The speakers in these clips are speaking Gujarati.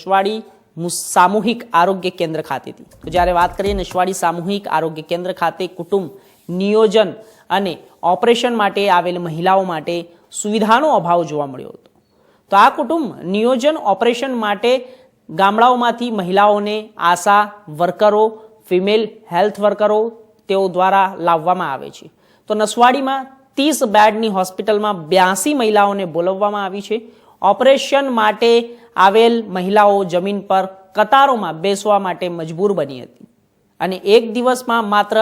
નસવાડી સામૂહિક આરોગ્ય કેન્દ્ર ખાતેથી તો જ્યારે વાત કરીએ નસવાડી સામૂહિક આરોગ્ય કેન્દ્ર ખાતે કુટુંબ, નિયોજન અને ઓપરેશન માટે આવેલ મહિલાઓ માટે સુવિધાનો અભાવ જોવા મળ્યો હતો. તો આ કુટુંબ નિયોજન, ઓપરેશન માટે ગામડાઓમાંથી મહિલાઓને આશા વર્કરો, ફિમેલ હેલ્થ વર્કરો તેઓ દ્વારા લાવવામાં આવે છે. તો નસવાડીમાં ત્રીસ બેડની હોસ્પિટલમાં બ્યાસી મહિલાઓને બોલાવવામાં આવી છે. ઓપરેશન માટે આવેલ મહિલાઓ જમીન પર કતારોમાં બેસવા માટે મજબૂર બની હતી. અને એક દિવસમાં માત્ર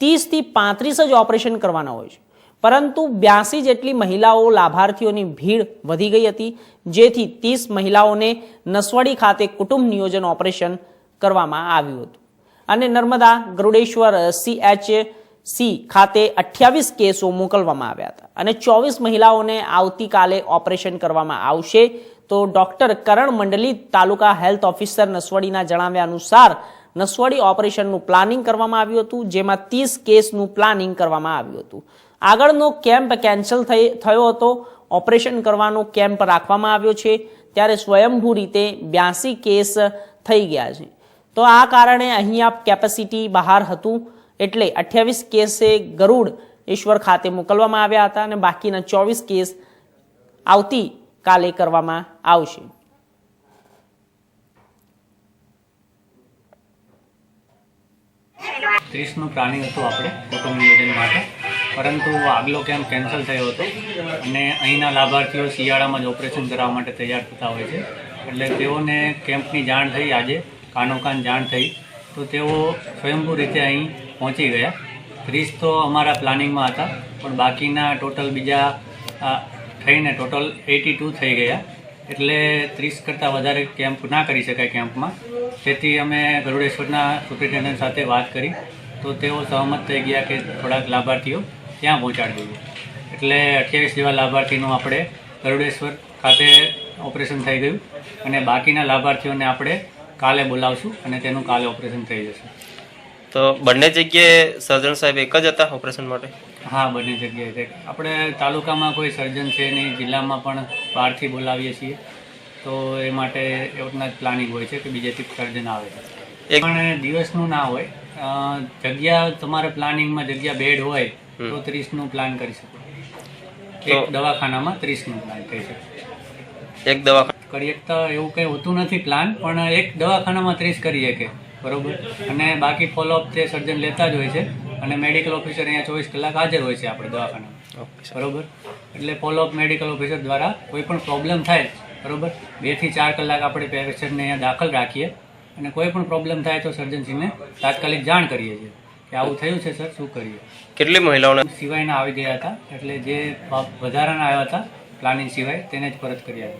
ત્રીસથી પાંત્રીસ જ ઓપરેશન કરવાના હોય છે. પરંતુ બ્યાસી જેટલી મહિલાઓ લાભાર્થીઓની ભીડ વધી ગઈ હતી, જેથી ત્રીસ મહિલાઓને નસવાડી ખાતે કુટુંબ નિયોજન ઓપરેશન કરવામાં આવ્યું હતું. અને નર્મદા ગરુડેશ્વર સીએચ સી ખાતે અઠ્યાવીસ કેસો મોકલવામાં આવ્યા હતા. અને ચોવીસ મહિલાઓને આવતીકાલે ઓપરેશન કરવામાં આવશે. તો doctor Karan Mandali taluka health officer નસવડીના જણાવ્યા અનુસાર નસવાડી ઓપરેશનનું પ્લાનિંગ કરવામાં આવ્યું હતું, જેમાં ત્રીસ કેસનું પ્લાનિંગ કરવામાં આવ્યું હતું. આગળનો કેમ્પ કેન્સલ થયો હતો. ઓપરેશન કરવાનો કેમ્પ રાખવામાં આવ્યો છે. ત્યારે સ્વયંભૂ રીતે બ્યાસી કેસ થઈ ગયા છે. તો આ કારણે અહીંયા કેપેસિટી બહાર હતું. એટલે અઠ્યાવીસ કેસે ગરુડ ઈશ્વર ખાતે મોકલવામાં આવ્યા હતા અને બાકીના ચોવીસ કેસ આવતી કાલે કરવામાં આવશે. ત્રીસનું પ્લાનિંગ હતું આપણે કુટુંબ નિયોજન માટે. પરંતુ આગલો કેમ્પ કેન્સલ થયો હતો અને અહીંના લાભાર્થીઓ શિયાળામાં જ ઓપરેશન કરાવવા માટે તૈયાર થતા હોય છે. એટલે તેઓને કેમ્પની જાણ થઈ. આજે કાનોકાન જાણ થઈ. તો તેઓ સ્વયંભૂ રીતે અહીં પહોંચી ગયા. ત્રીસ તો અમારા પ્લાનિંગમાં હતા, પણ બાકીના ટોટલ બીજા થઈને ટોટલ એટી ટુ થઈ ગયા. એટલે ત્રીસ કરતાં વધારે કેમ્પ ના કરી શકાય કેમ્પમાં. તેથી અમે ગરુડેશ્વરના સુપ્રિન્ટેન્ડન્ટ સાથે વાત કરી, તો તેઓ સહમત થઈ ગયા કે થોડાક લાભાર્થીઓ ત્યાં પહોંચાડી દઈએ એટલે અઠ્યાવીસ જેવા લાભાર્થીનું આપણે ગરુડેશ્વર ખાતે ઓપરેશન થઈ ગયું અને બાકીના લાભાર્થીઓને આપણે કાલે બોલાવશું અને તેનું કાલે ઓપરેશન થઈ જશે. તો બંને જગ્યાએ સર્જન સાહેબ એક જ હતા ઓપરેશન માટે? હા બંને જગ્યાએ આપણે તાલુકામાં કોઈ સર્જન છે નહીં જિલ્લામાં પણ બહારથી બોલાવીએ છીએ. તો એ માટે એવના જ પ્લાનિંગ હોય છે કે બીજેથી સર્જન આવે. છે પણ દિવસનું ના હોય. જગ્યા તમારે પ્લાનિંગમાં જગ્યા બેડ હોય તો ત્રીસનું પ્લાન કરી શકો. એક દવાખાનામાં ત્રીસનું પ્લાન થઈ શકે. એક દવાખાના કરી શકતા એવું કંઈ હોતું નથી પ્લાન પણ એક દવાખાનામાં ત્રીસ કરી શકે. બરોબર? અને બાકી ફોલોઅપ તે સર્જન લેતા જ હોય છે. અને મેડિકલ ઓફિસર અહીંયા ચોવીસ કલાક હાજર હોય છે આપણે દવાખાનામાં. બરોબર? એટલે ફોલોઅપ મેડિકલ ઓફિસર દ્વારા કોઈ પણ પ્રોબ્લેમ થાય બરોબર? બેથી ચાર કલાક આપણે પેશન્ટને અહીંયા દાખલ રાખીએ. અને કોઈ પણ પ્રોબ્લેમ થાય તો સર્જનશ્રીને તાત્કાલિક જાણ કરીએ છીએ કે આવું થયું છે સર શું કરીએ? કેટલી મહિલાઓને? સિવાયના આવી ગયા હતા એટલે જે વધારાના આવ્યા હતા પ્લાનિંગ સિવાય તેને જ પરત કર્યા